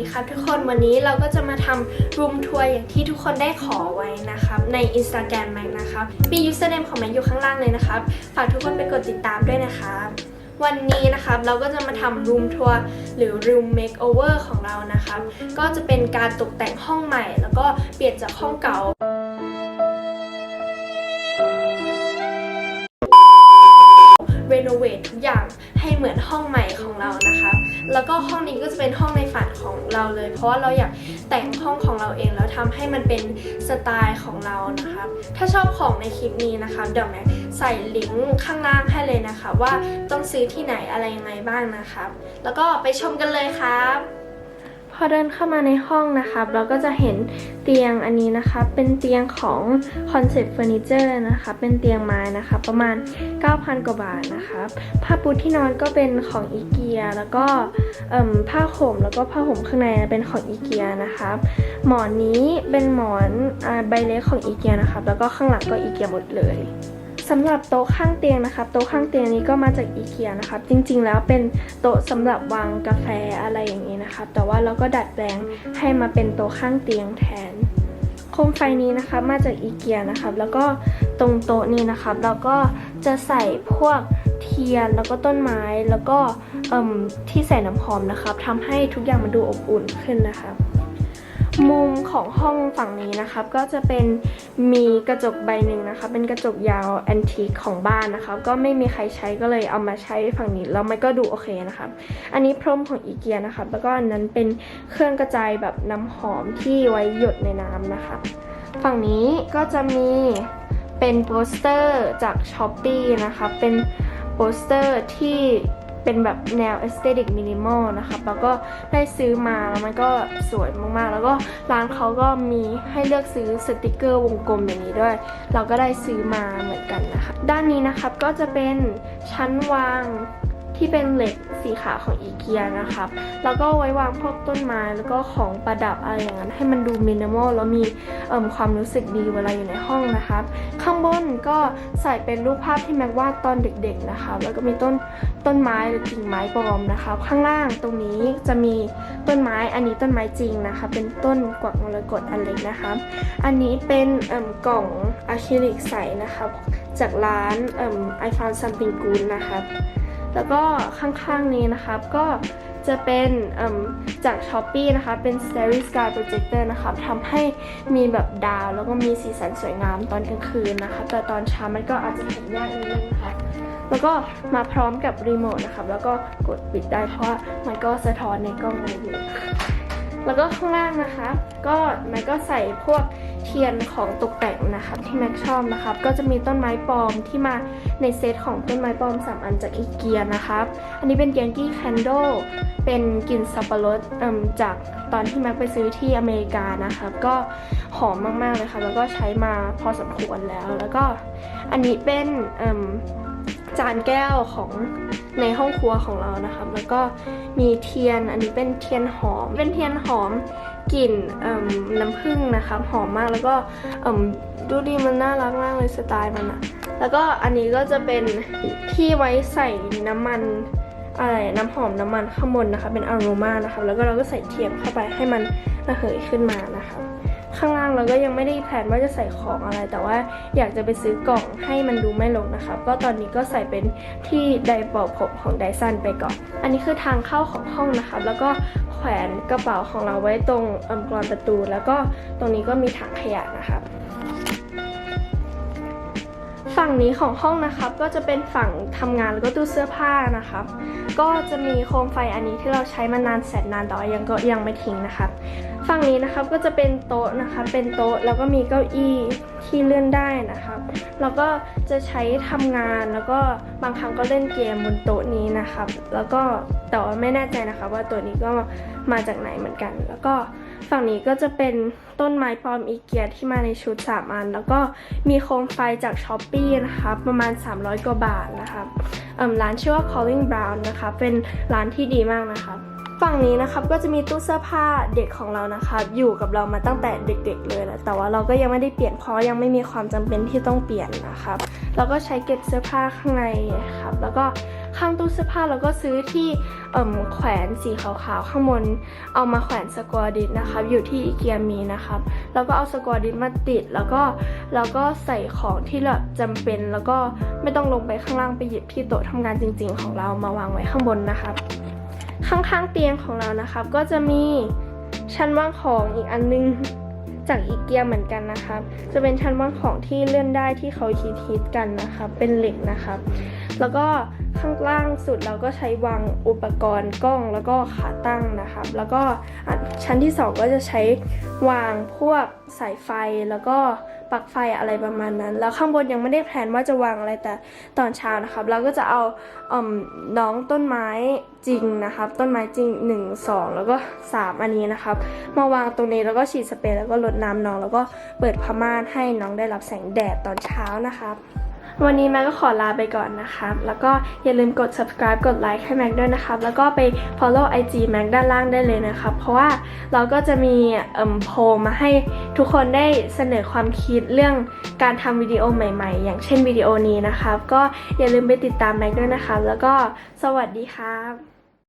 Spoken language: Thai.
ดีครับทุกคนวันนี้เราก็จะมาทำรูมทัวร์อย่างที่ทุกคนได้ขอไว้นะครับใน Instagram แม็กนะครับมี username ของแม็กอยู่ข้างล่างเลยนะครับฝากทุกคนไปกดติดตามด้วยนะครับวันนี้นะครับเราก็จะมาทำรูมทัวร์หรือ room makeover ของเรานะครับก็จะเป็นการตกแต่งห้องใหม่ แล้วก็เปลี่ยนจากห้องเก่ารีโนเวททุกอย่างให้เหมือนห้องใหม่ของเรานะคะ แล้วก็ห้องนี้ก็จะเป็นห้องใน ฝันของเราเลย เพราะว่าเราอยากแต่งห้องของเราเองแล้วทำให้มันเป็นสไตล์ของเรานะคะถ้าชอบของในคลิปนี้นะคะเดี๋ยวแม็กใส่ลิงก์ข้างล่างให้เลยนะคะ ว่าต้องซื้อที่ไหนอะไรยังไงบ้างนะคะแล้วก็ไปชมกันเลยครับ พอเดินเข้ามาในห้องนะครับเราก็จะเห็นเตียงอันนี้นะคะเป็นเตียงของ Concept Furniture นะคะเป็นเตียงไม้นะคะประมาณ 9,000 กว่าบาทนะครับผ้าปูที่นอนก็เป็นของอีเกียแล้วก็ผ้าห่มแล้วก็ผ้าห่มข้างในเป็นของอีเกียนะครับหมอนนี้เป็นหมอนอใบเล็กของอีเกียนะครับแล้วก็ข้างหลังก็อีเกียหมดเลย สำหรับโต๊ะข้างเตียงนะครับโต๊ะข้างเตียงนี้ก็มาจากอีเกียนะครับ จริงๆ แล้วเป็นโต๊ะสำหรับวางกาแฟอะไรอย่างนี้นะครับ แต่ว่าเราก็ดัดแปลงให้มาเป็นโต๊ะข้างเตียงแทนโคมไฟนี้นะคะมาจากอีเกียนะครับ แล้วก็ตรงโต๊ะนี้นะครับ เราก็จะใส่พวกเทียนแล้วก็ต้นไม้แล้วก็ที่ใส่น้ำหอมนะครับทำให้ทุกอย่างมันดูอบอุ่นขึ้นนะครับ มุมของห้องฝั่งนี้นะครับ ก็จะเป็นมีกระจกใบหนึ่งนะคะ เป็นกระจกยาวแอนทีคของบ้านนะคะ ก็ไม่มีใครใช้ก็เลยเอามาใช้ฝั่งนี้แล้วมันก็ดูโอเคนะคะอันนี้พรมของอีเกียนะคะแล้วก็อันนั้นเป็นเครื่องกระจายแบบน้ำหอมที่ไว้หยดในน้ำนะคะ ฝั่งนี้ก็จะมีเป็นโปสเตอร์จาก s h อ p e e นะคะ เป็นโปสเตอร์ที่ เป็นแบบแนวเอสเตติกมินิมอลนะคะแล้วก็ได้ซื้อมาแล้วมันก็สวยมากๆ แล้วก็ร้านเขาก็มีให้เลือกซื้อสติกเกอร์วงกลมอย่างนี้ด้วย เราก็ได้ซื้อมาเหมือนกันนะคะ ด้านนี้นะครับก็จะเป็นชั้นวาง ที่เป็นเหล็กสีขาวของอีเกียนะครับ แล้วก็ไว้วางพวกต้นไม้แล้วก็ของประดับอะไรอย่างนั้น ให้มันดูมินิมอลแล้วมีเอิ่มความรู้สึกดีเวลาอยู่ในห้องนะครับ ข้างบนก็ใส่เป็นรูปภาพที่แม็กวาดตอนเด็กๆนะคะแล้วก็มีต้นต้นไม้หรือกิ่งไม้ปลอมนะคะข้างล่างตรงนี้จะมีต้นไม้อันนี้ต้นไม้จริงนะคะ เป็นต้นกวักมรกตอันเล็กนะคะอันนี้เป็นเอิ่มกล่องอะคริลิกใสนะคะจากร้านเอิ่ม I found something good นะคะ แล้วก็ข้างๆนี้นะครับก็จะเป็นจาก s h อ p e e นะคะ เป็น Starry Sky Projector นะคะทำให้มีแบบดาว แล้วก็มีสีสันสวยงามตอนกลางคืนนะคะ แต่ตอนเช้ามันก็อาจจะเห็นยากนิดนึงนะคะแล้วก็มาพร้อมกับรีโมทนะครับ แล้วก็กดปิดได้เพราะว่ามันก็สะท้อนในกล้องเราอยู่ แล้วก็ข้างล่างนะคะ ก็แม็กก็ใส่พวกเทียนของตกแต่งนะครับที่แม็กชอบนะครับ ก็จะมีต้นไม้ปลอมที่มาในเซตของต้นไม้ปลอม 3 อันจากอีเกียนะครับ อันนี้เป็นยังกี้แคนโดเป็นกลิ่นสับปะรดจากตอนที่แม็กไปซื้อที่อเมริกานะครับก็หอมมากๆเลยค่ะแล้วก็ใช้มาพอสมควรแล้ว แล้วก็อันนี้เป็นจานแก้วของ ในห้องครัวของเรานะครับ แล้วก็มีเทียนอันนี้เป็นเทียนหอม เป็นเทียนหอมกลิ่นน้ำผึ้งนะครับหอมมากแล้วก็ดูดีมันน่ารักมากเลยสไตล์มันอะแล้วก็อันนี้ก็จะเป็นที่ไว้ใส่น้ำมันอะไรน้ำหอมน้ำมันข้างบนนะคะ เป็นอโรมานะคะ แล้วก็เราก็ใส่เทียนเข้าไปให้มันระเหยขึ้นมานะคะ ข้างล่างเราก็ยังไม่ได้แผนว่าจะใส่ของอะไร แต่ว่าอยากจะไปซื้อกล่องให้มันดูไม่ลงนะคะก็ตอนนี้ก็ใส่เป็นที่ไดร์เป่าผมของไดซันไปก่อน อันนี้คือทางเข้าของห้องนะคะแล้วก็แขวนกระเป๋าของเราไว้ตรงอัมกรอนประตู แล้วก็ตรงนี้ก็มีถังขยะนะคะ ฝั่งนี้ของห้องนะครับก็จะเป็นฝั่งทำงานแล้วก็ตู้เสื้อผ้านะครับ ก็จะมีโคมไฟอันนี้ที่เราใช้มานานแสนนานแต่ว่ายังก็ยังไม่ทิ้งนะครับฝั่งนี้นะครับก็จะเป็นโต๊ะนะคะเป็นโต๊ะแล้วก็มีเก้าอี้ที่เลื่อนได้นะครับแล้วก็จะใช้ทำงานแล้วก็บางครั้งก็เล่นเกมบนโต๊ะนี้นะครับ แล้วก็แต่ว่าไม่แน่ใจนะคะว่าตัวนี้ก็มาจากไหนเหมือนกัน แล้วก็ ฝั่งนี้ก็จะเป็นต้นไม้ปลอมอีเกียที่มาในชุด 3 อัน แล้วก็มีโคมไฟจากช้อปปีนะคะประมาณ 300 กว่าบาทนะคะร้านชื่อว่า Calling Brown นะคะ เป็นร้านที่ดีมากนะคะ ฝั่งนี้นะครับก็จะมีตู้เสื้อผ้าเด็กของเรานะครับอยู่กับเรามาตั้งแต่เด็กๆเลยแหละแต่ว่าเราก็ยังไม่ได้เปลี่ยนเพราะยังไม่มีความจำเป็นที่ต้องเปลี่ยนนะครับเราก็ใช้เก็บเสื้อผ้าข้างในครับแล้วก็ข้างตู้เสื้อผ้าเราก็ซื้อที่เอ่มแขวนสีขาวๆข้างบนเอามาแขวนสกอร์ดิสนะครับอยู่ที่อีเกียมีนะครับแล้วก็เอาสกอร์ดิสมาติด แล้วก็แล้วก็ใส่ของที่แบบจำเป็น แล้วก็ไม่ต้องลงไปข้างล่างไปหยิบที่โต๊ะทำงานจริง ๆ ของเรามาวางไว้ข้างบนนะครับ ข้างๆเตียงของเรานะครับ ก็จะมีชั้นวางของอีกอันนึงจากอีเกียเหมือนกันนะครับ จะเป็นชั้นวางของที่เลื่อนได้ที่เขาคิดฮิตกันนะครับ เป็นเหล็กนะครับ แล้วก็ ข้างล่างสุดเราก็ใช้วางอุปกรณ์กล้องแล้วก็ขาตั้งนะครับ แล้วก็ชั้นที่สองก็จะใช้วางพวกสายไฟแล้วก็ปลั๊กไฟอะไรประมาณนั้น แล้วข้างบนยังไม่ได้แพลนว่าจะวางอะไรแต่ตอนเช้านะครับ เราก็จะเอาอน้องต้นไม้จริงนะครับ ต้นไม้จริง 1 2 แล้วก็ 3 อันนี้นะครับ มาวางตรงนี้แล้วก็ฉีดสเปรย์แล้วก็รดน้ำน้อง แล้วก็เปิดผ้าม่านให้น้องได้รับแสงแดดตอนเช้านะครับ วันนี้แม็กก็ขอลาไปก่อนนะคะแล้วก็อย่าลืมกด subscribe กดไลค์ให้แม็กด้วยนะคะแล้วก็ไป follow IG แม็กด้านล่างได้เลยนะคะเพราะว่าเราก็จะมีโพลมาให้ทุกคนได้เสนอความคิดเรื่องการทำวิดีโอใหม่ๆ อย่างเช่นวิดีโอนี้นะคะก็อย่าลืมไปติดตามแม็กด้วยนะคะแล้วก็สวัสดีครับ